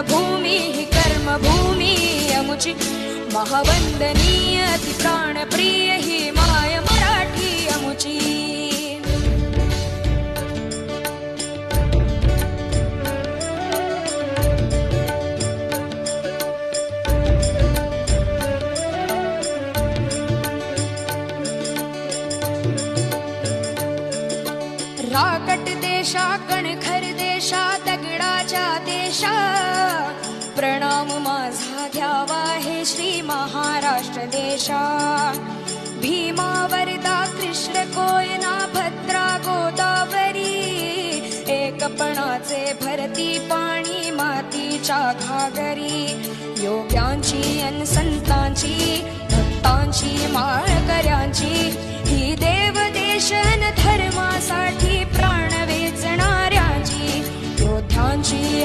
ही कर्मभूमी अमुची महावंदनीय ती प्राणप्रिय ही माय मराठी अमुची राकट देशा कणखर देशा प्रणाम माझा घ्यावा हे श्री महाराष्ट्र देशा. भीमावरदा कृष्ण कोयना भद्रा गोदावरी. एकपणाचे भरती पाणी मातीच्या घागरी. योग्यांची अन संतांची भक्तांची माळकऱ्यांची. ही देव देवदेशन धर्मासाठी प्राण वेचणाऱ्यांची. योद्ध्यांची